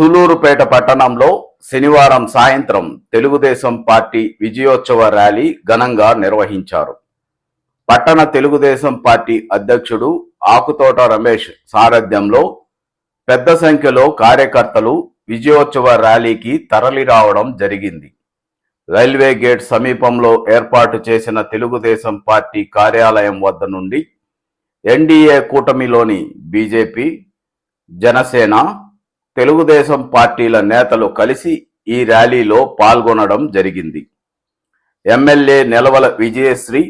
సూలూరుపేట పట్టణంలో శనివారం సాయంత్రం తెలుగుదేశం పార్టీ విజయోత్సవ ర్యాలీ ఘనంగా నిర్వహించారు. పట్టణ తెలుగుదేశం పార్టీ అధ్యక్షుడు ఆకుతోట రమేష్ సారథ్యంలో పెద్ద సంఖ్యలో కార్యకర్తలు విజయోత్సవ ర్యాలీకి తరలిరావడం జరిగింది. రైల్వే గేట్ సమీపంలో ఏర్పాటు చేసిన తెలుగుదేశం పార్టీ కార్యాలయం వద్ద నుండి ఎన్డీఏ కూటమిలోని బీజేపీ జనసేన తెలుగుదేశం పార్టీల నేతలు కలిసి ఈ ర్యాలీలో పాల్గొనడం జరిగింది. ఎమ్మెల్యే నిలవల విజయశ్రీ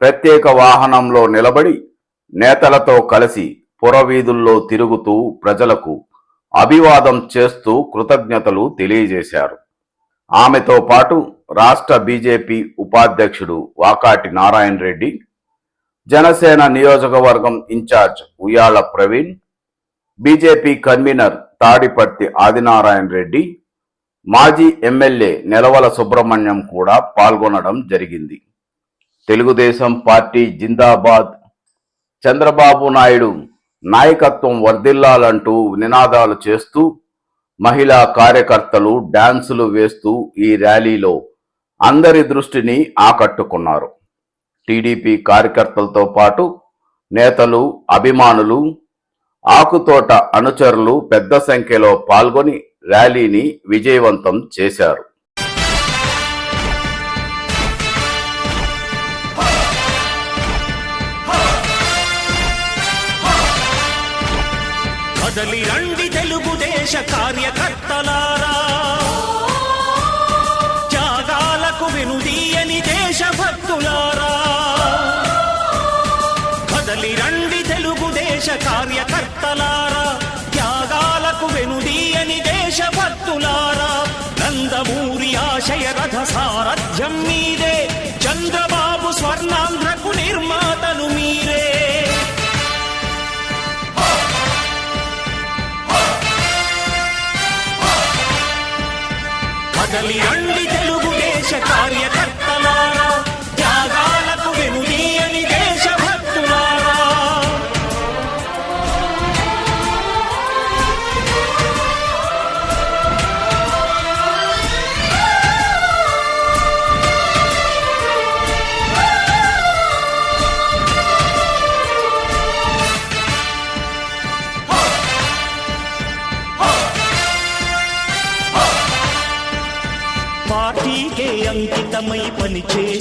ప్రత్యేక వాహనంలో నిలబడి నేతలతో కలిసి పురవీధుల్లో తిరుగుతూ ప్రజలకు అభివాదం చేస్తూ కృతజ్ఞతలు తెలియజేశారు. ఆమెతో పాటు రాష్ట్ర బీజేపీ ఉపాధ్యక్షుడు వాకాటి నారాయణ రెడ్డి జనసేన నియోజకవర్గం incharge Uyyala Praveen BJP convener Tadiparthi Adinarayana Reddy మాజీ ఎమ్మెల్యే నెలవల సుబ్రహ్మణ్యం కూడా పాల్గొనడం జరిగింది. తెలుగుదేశం పార్టీ జిందాబాద్. చంద్రబాబు నాయుడు నాయకత్వం వర్ధిల్లాలంటూ నినాదాలు చేస్తూ మహిళా కార్యకర్తలు డాన్సులు వేస్తూ ఈ ర్యాలీలో అందరి దృష్టిని ఆకట్టుకున్నారు. టీడీపీ కార్యకర్తలతో పాటు నేతలు అభిమానులు ఆకుతోట అనుచరులు పెద్ద సంఖ్యలో పాల్గొని ర్యాలీని విజయవంతం చేశారు. కదలి రండి తెలుగుదేశ కార్యకర్తలారా. త్యాగాలకు వినుదీయని దేశభక్తులారా. కదలి రండి దేశ కార్యకర్తలారా త్యాగాలకు వెనుదీయని దేశభక్తులారా నందమూరి ఆశయ రథ సారథ్యం మీదే చంద్రబాబు స్వర్ణ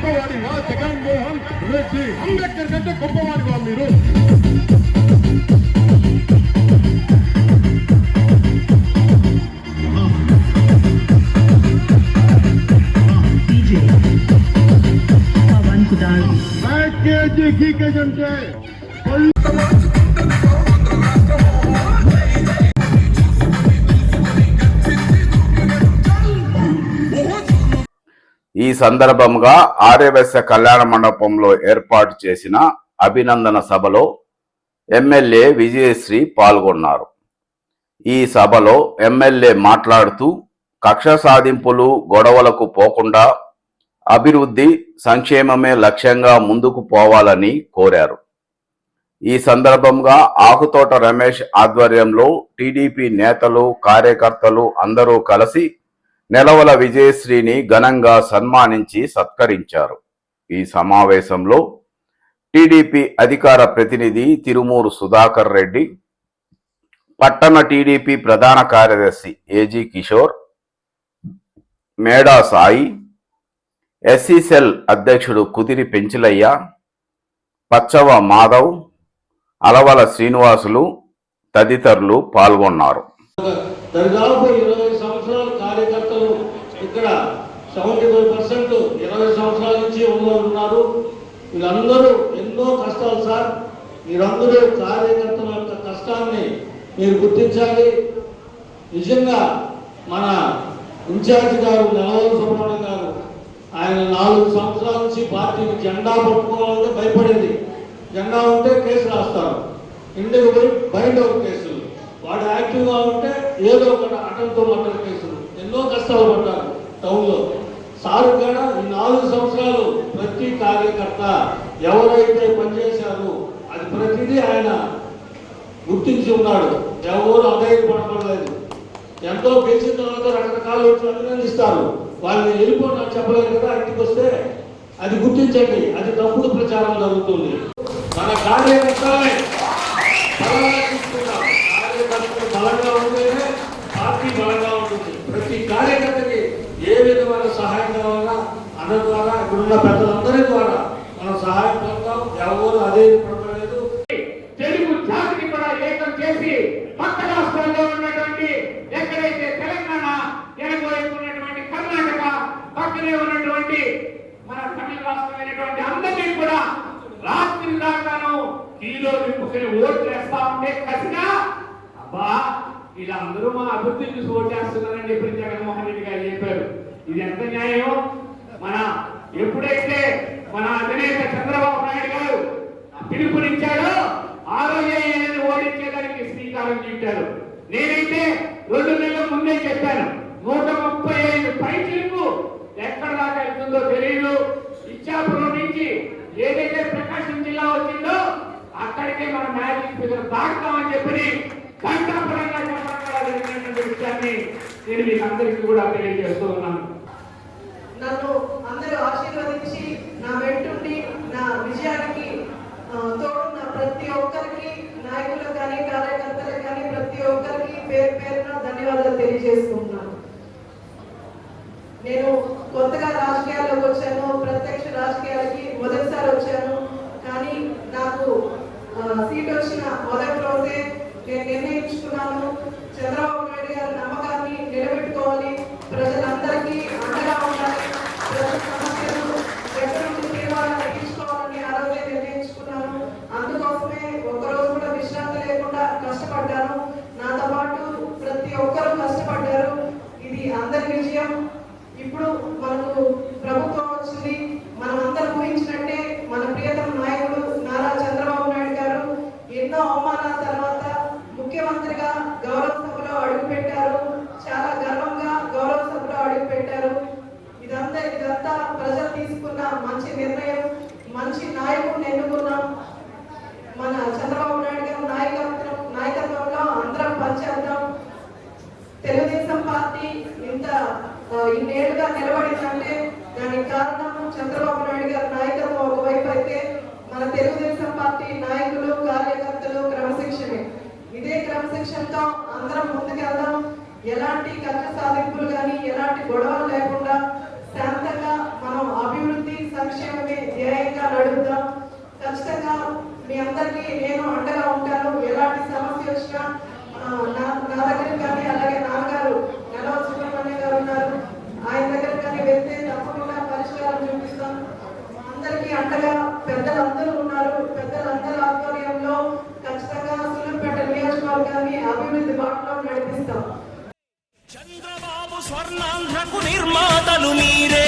నువ్వు గొప్పవాడివా జగన్మోహన్ రెడ్డి అంబేద్కర్ కంటే గొప్పవాడివా మీరు DJ Pawan Kudal కేజీ సందర్భంగా ఆర్యవశ్య కళ్యాణ మండపంలో ఏర్పాటు చేసిన అభినందన సభలో ఎమ్మెల్యే విజయశ్రీ పాల్గొన్నారు. ఈ సభలో ఎమ్మెల్యే మాట్లాడుతూ కక్ష సాధింపులు గొడవలకు పోకుండా అభివృద్ధి సంక్షేమమే లక్ష్యంగా ముందుకు పోవాలని కోరారు. ఈ సందర్భంగా ఆకుతోట రమేష్ ఆధ్వర్యంలో టీడీపీ నేతలు కార్యకర్తలు అందరూ కలిసి నెలవల విజయశ్రీని ఘనంగా సన్మానించి సత్కరించారు. ఈ సమావేశంలో టీడీపీ అధికార ప్రతినిధి తిరుమూరు సుధాకర్ రెడ్డి పట్టణ టీడీపీ ప్రధాన కార్యదర్శి ఏజీ కిషోర్ మేడా సాయి ఎస్సీ అధ్యక్షుడు కుదిరి పెంచిలయ్య పచ్చవ మాధవ్ అలవల శ్రీనివాసులు తదితరులు పాల్గొన్నారు దరిదాపు ఇరవై సంవత్సరాల కార్యకర్తలు ఇక్కడ సెవెంటీ ఫైవ్ పర్సెంట్ ఇరవై సంవత్సరాల నుంచి ఉన్నారు. వీళ్ళందరూ ఎన్నో కష్టాలు సార్. మీరందరూ కార్యకర్తల యొక్క కష్టాన్ని మీరు గుర్తించాలి. నిజంగా మన ఇన్ఛార్జ్ గారు నెలవల సుబ్రహ్మణ్యం గారు ఆయన నాలుగు సంవత్సరాల నుంచి పార్టీకి జెండా పట్టుకోవాలంటే భయపడేది. జెండా ఉంటే కేసు రాస్తారు. ఇంటికి పోయి బయట ఒక కేసులు. వాడు యాక్టివ్గా ఉంటే ఏదో ఒక అటంతో మటన్ కేసులు. ఎన్నో కష్టాలు పడ్డారు. టౌన్లో. సారు కూడా ఈ నాలుగు సంవత్సరాలు ప్రతి కార్యకర్త ఎవరైతే పనిచేశారో అది ప్రతిదీ ఆయన గుర్తించి ఉన్నాడు. ఎవరు అధైర్యపడపడలేదు ఎంతో గెలిచిన తర్వాత రకరకాలు అభినందిస్తారు. వాళ్ళని వెళ్ళిపోయి నాకు చెప్పలేదు కదా ఇంటికి వస్తే అది గుర్తించండి. అది తప్పుడు ప్రచారం జరుగుతుంది. మన కార్యకర్తలే బలంగా ఉంటేనే పార్టీ బలంగా ఏ విధమైన సహాయం కావాలన్నా అన్న ద్వారా ఇక్కడున్న పెద్దలందరి ద్వారా మనం సహాయం పొందాం ఎవరు అదే ఎప్పుడైతే మన అధినేత చంద్రబాబు నాయుడు గారు పిలుపునిచ్చాడో ఆ రోజే ఈయనని ఓడించేదానికి శ్రీకారం చుట్టారు. నేనైతే రెండు నెలల ముందే చెప్పాను నూట ముప్పై ఐదు పైచిలకు ఎక్కడ దాకా వెళ్తుందో తెలియదు ఇచ్చాపురం నుంచి ఏదైతే ప్రకాశం జిల్లా వచ్చిందో అక్కడికే మన మ్యాజిక్ ఫిగర్ దాటుతామని చెప్పి ఘంటాపరంగా చెప్పడం జరిగినటువంటి విషయాన్ని నేను మీకు అందరికీ కూడా తెలియజేస్తూ ఉన్నాను. నన్ను అందరూ ఆశీర్వదించి నా వెంటుండి నా విజయానికి ఆ, తోడున్న ప్రతి ఒక్కరికి నాయకులకు కానీ కార్యకర్తలకు కానీ ప్రతి ఒక్కరికి పేరు పేరున ధన్యవాదాలు తెలియజేసుకుంటున్నాను. నేను కొత్తగా రాజకీయాల్లోకి వచ్చాను ప్రత్యక్ష రాజకీయాలకి మొదటిసారి వచ్చాను కానీ నాకు సీట్ వచ్చిన మొదటి రోజే నేను నిర్ణయించుకున్నాను. చంద్రబాబు నాయుడు గారి నమ్మకాన్ని నిలబెట్టుకోవాలి. ప్రజలందరికీ అండగా ఉండాలి ప్రజల సమస్యలు ఎక్కడి నుంచి తీర్మానం తగ్గించుకోవాలని ఆ రోజే నిర్ణయించుకున్నాను అందుకోసమే ఒక్కరోజు కూడా విశ్రాంతి లేకుండా కష్టపడ్డాను నాతో పాటు ప్రతి ఒక్కరూ కష్టపడ్డారు ఇది అందరి విజయం ఇప్పుడు మనకు ప్రభుత్వం వచ్చింది మనం అందరం ఊహించినట్టే మన ప్రియతమ నాయకుడు నారా చంద్రబాబు నాయుడు గారు ఎన్నో అవమానాల తర్వాత ముఖ్యమంత్రిగా గౌరవ సభలో అడుగుపెట్టారు చాలా గర్వంగా గౌరవ సభలో అడుగుపెట్టారు ఇదంతా ఇదంతా ప్రజలు తీసుకున్న మంచి నిర్ణయం మంచి నాయకుడిని ఎన్నుకున్నాం. మన చంద్రబాబు నాయుడు గారి నాయకత్వం నాయకత్వంలో అందరం పనిచేద్దాం. తెలుగుదేశం పార్టీ ఇంత ఇన్నేళ్ళుగా నిలబడిందంటే దానికి కారణం చంద్రబాబు నాయుడు గారి నాయకత్వం ఒకవైపు అయితే మన తెలుగుదేశం పార్టీ నాయకులు కార్యకర్తలు క్రమశిక్షణే. ఇదే క్రమశిక్షణతో అందరం ముందుకెళ్దాం. ఎలాంటి కక్ష సాధింపులు కానీ ఎలాంటి గొడవలు లేకుండా శాంతంగా మనం అభివృద్ధి సంక్షేమమే ధ్యేయంగా నడుద్దాం ఖచ్చితంగా మీ అందరికీ నేను అండగా ఉంటాను. ఎలాంటి సమస్య వచ్చినా నా దగ్గర కానీ అలాగే నాన్నగారు నెలవ సుబ్రహ్మణ్య గారు ఉన్నారు. ఆయన దగ్గర కానీ వెళ్తే తప్పకుండా పరిష్కారం చూపిస్తాం. అందరికీ అండగా పెద్దలందరూ ఉన్నారు. పెద్దలందరి ఆధ్వర్యంలో ఖచ్చితంగా సులువుపేట నియోజకవర్గాన్ని అభివృద్ధి బాటలో నడిపిస్తాం. చంద్రబాబు స్వర్ణాంధ్రకు నిర్మాతలు మీరే.